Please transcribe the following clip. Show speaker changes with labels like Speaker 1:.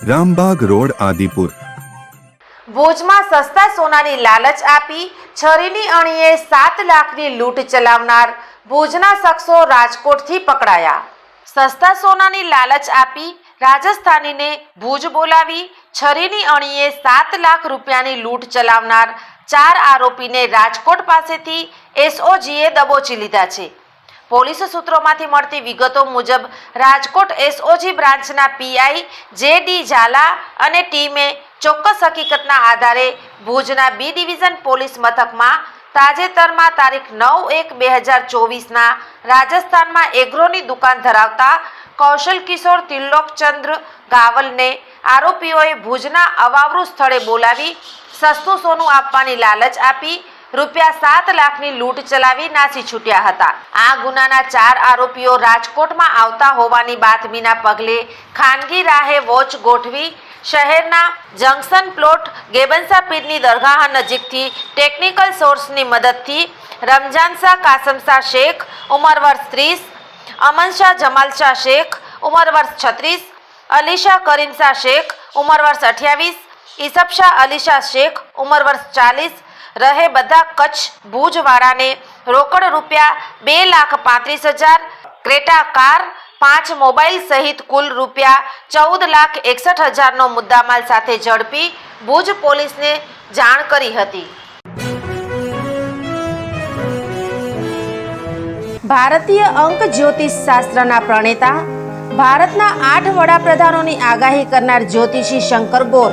Speaker 1: Rambag road, Adipur.
Speaker 2: ભુજમાં સસ્તા સોનાની લાલચ આપી, છરીની અણીએ સાત લાખની લૂંટ ચલાવનાર ભુજના શખ્સો રાજકોટથી પકડાયા. સસ્તા સોનાની લાલચ આપી, રાજસ્થાનીને ભુજ બોલાવી, છરીની અણીએ સાત લાખ રૂપિયાની લૂંટ ચલાવનાર ચાર આરોપીને રાજકોટ પાસેથી એસઓજીએ દબોચી લીધા છે. પોલીસ સૂત્રોમાંથી મળતી વિગતો મુજબ, રાજકોટ એસઓજી બ્રાન્ચના પીઆઈ જે ડી ઝાલા અને ટીમે ચોક્કસ હકીકતના આધારે ભુજના બી ડિવિઝન પોલીસ મથકમાં તાજેતરમાં તારીખ નવ એક બે હજાર ચોવીસના રાજસ્થાનમાં એગ્રોની દુકાન ધરાવતા કૌશલ કિશોર તિલ્લોકચંદ્ર ગાવલને આરોપીઓએ ભુજના અવાવરૂ સ્થળે બોલાવી, સસ્તું સોનું આપવાની લાલચ આપી રૂપિયા સાત લાખની લૂંટ ચલાવી નાસી છૂટ્યા હતા. આ ગુનાના ચાર આરોપીઓ રાજકોટમાં આવતા હોવાની બાતમીના પગલે ખાનગી રાહે વોચ ગોઠવી શહેરના જંકશન પ્લોટ ગેબનસા પીરની દરગાહ નજીકથી ટેકનિકલ સોર્સની મદદથી રમજાનશાહ કાસમશાહ શેખ, ઉંમર વર્ષ ત્રીસ અમનશાહ જમાલશાહ શેખ, ઉંમર વર્ષ છત્રીસ અલીશા કરીમશાહ શેખ, ઉંમર વર્ષ અઠ્યાવીસ ઈસબશાહ અલીશાહ શેખ, ઉંમર વર્ષ ચાલીસ રહે બધા કચ્છ ભુજવાળાને. રોકડ રૂપિયા બે લાખ પાંત્રીસ હજાર, ક્રેટા કાર પાંચ મોબાઈલ સહિત કુલ રૂપિયા ચૌદ લાખ એકસઠ હજારનો મુદ્દામાલ સાથે ઝડપી ભુજ પોલીસને જાણ કરી હતી. ભારતીય અંક જ્યોતિષ શાસ્ત્રના પ્રણેતા, ભારતના આઠ વડાપ્રધાનોની આગાહી કરનાર જ્યોતિષી શંકર ગોર